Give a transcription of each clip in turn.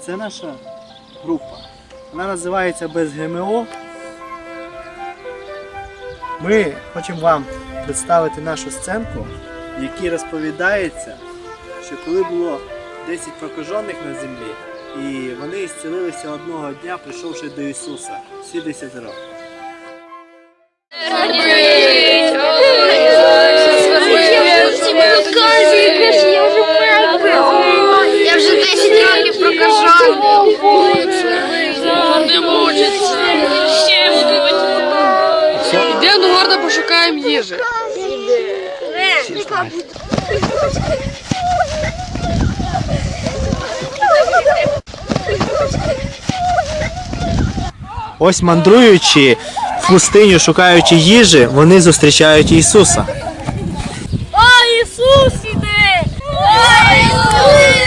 Це наша група. Вона називається Без ГМО. Ми хочемо вам представити нашу сценку, в якій розповідається, що коли було 10 прокажених на землі, і вони зцілилися одного дня, прийшовши до Ісуса, всі 10 років. Років прокажу. Не мучиться. Ще Йдемо гарно пошукаємо їжі. Ось мандруючи в пустиню, шукаючи їжі, вони зустрічають Ісуса. О, Ісус іде! О, Ісус!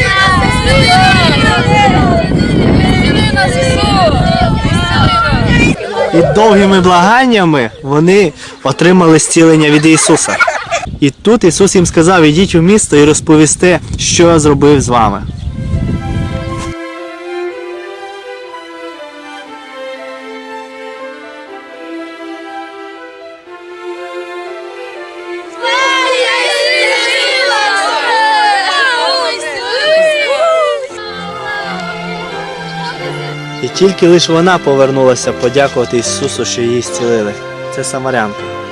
Іди нас, Ісус! І довгими благаннями вони отримали зцілення від Ісуса. І тут Ісус їм сказав: ідіть у місто і розповісти, що я зробив з вами. І тільки лише вона повернулася подякувати Ісусу, що її зцілили. Це Самарянка.